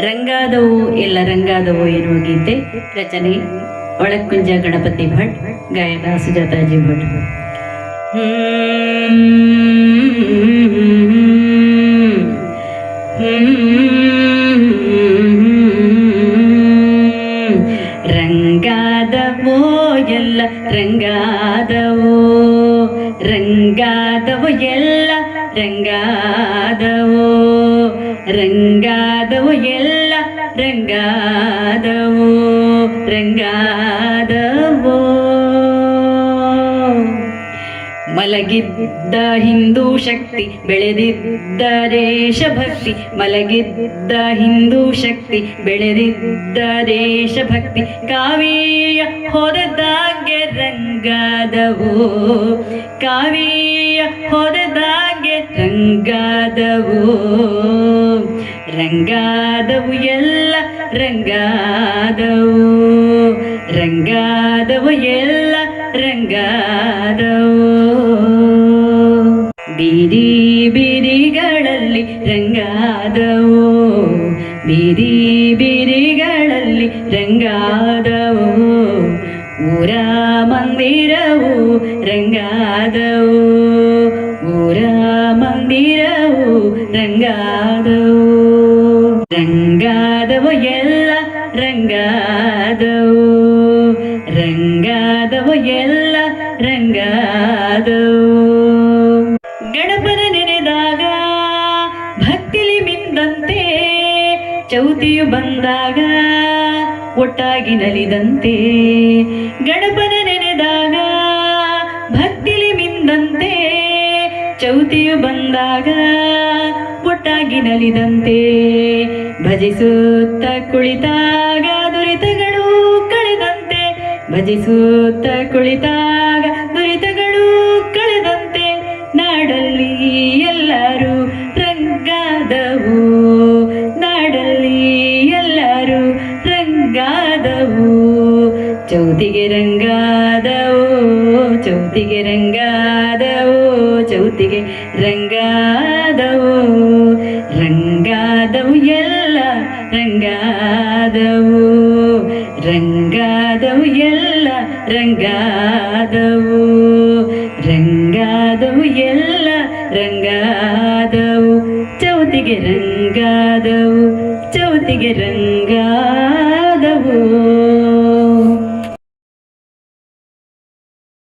ರಂಗಾದವು, ಎಲ್ಲ ರಂಗಾದವು ಎನ್ನುವ ಗೀತೆ, ರಚನೆ, ಒಳಕುಂಜ ಗಣಪತಿ ಭಟ್ ಗಾಯನ ಸುಜಾತಾಜಿ ಭಟ್. ರಂಗಾದವೋ, ಎಲ್ಲ ರಂಗಾದವೋ ರಂಗಾದವೋ, ಎಲ್ಲ ರಂಗಾದವೋ. ರಂಗಾದವೋ ಎಲ್ಲ ರಂಗಾದವು ರಂಗಾದವು. ಮಲಗಿದ್ದ ಹಿಂದೂ ಶಕ್ತಿ, ಬೆಳೆದಿದ್ದ ದೇಶಭಕ್ತಿ, ಮಲಗಿದ್ದ ಹಿಂದೂ ಶಕ್ತಿ, ಬೆಳೆದಿದ್ದ ದೇಶಭಕ್ತಿ. ಕಾವಿಯ ಹೊರದಾಗೆ ರಂಗಾದವು, ಕಾವಿಯ ಹೊರದಾಗೆ ರಂಗಾದವು. ರಂಗಾದವು ಎಲ್ಲ ರಂಗಾದವು ರಂಗಾದವು ಎಲ್ಲ ರಂಗಾದವು ಬೀದಿ ಬೀದಿಗಳಲ್ಲಿ ರಂಗಾದವು ಬೀದಿ ಬೀದಿಗಳಲ್ಲಿ ರಂಗಾದವು ಊರ ಮಂದಿರವು ರಂಗಾದವು ರಂಗಾದವು ಎಲ್ಲ ರಂಗಾದವು ರಂಗಾದವು ಎಲ್ಲ ರಂಗಾದವು. ಗಣಪನ ನೆನೆದಾಗ ಭಕ್ತಿಲಿ ಮಿಂದಂತೆ, ಚೌತಿಯು ಬಂದಾಗ ಒಟ್ಟಾಗಿ ನಲಿದಂತೆ. ಗಣಪನ ನೆನೆದಾಗ ಭಕ್ತಿಲಿ ಮಿಂದಂತೆ, ಚೌತಿಯು ಬಂದಾಗ ಒಟ್ಟಾಗಿ ನಲಿದಂತೆ ಭಜಿಸುತ್ತ ಕುಳಿತಾಗ ದುರಿತಗಳು ಕಳೆದಂತೆ ಭಜಿಸುತ್ತ ಕುಳಿತಾಗ ದುರಿತಗಳು ಕಳೆದಂತೆ ನಾಡಲ್ಲಿ ಎಲ್ಲರೂ ರಂಗಾದವು, ನಾಡಲ್ಲಿ ಎಲ್ಲರೂ ರಂಗಾದವು. ಚೌತಿಗೆ ರಂಗಾದವು ಚೌತಿಗೆ ರಂಗಾದವು ಚೌತಿಗೆ ರಂಗಾದವು ರಂಗಾದವು ಎಲ್ಲ ರಂಗಾದವು ರಂಗಾದವು ಎಲ್ಲ ರಂಗಾದವು ರಂಗಾದವು ಎಲ್ಲ ರಂಗಾದವು ಚೌತಿಗೆ ರಂಗಾದವು ಚೌತಿಗೆ ರಂಗ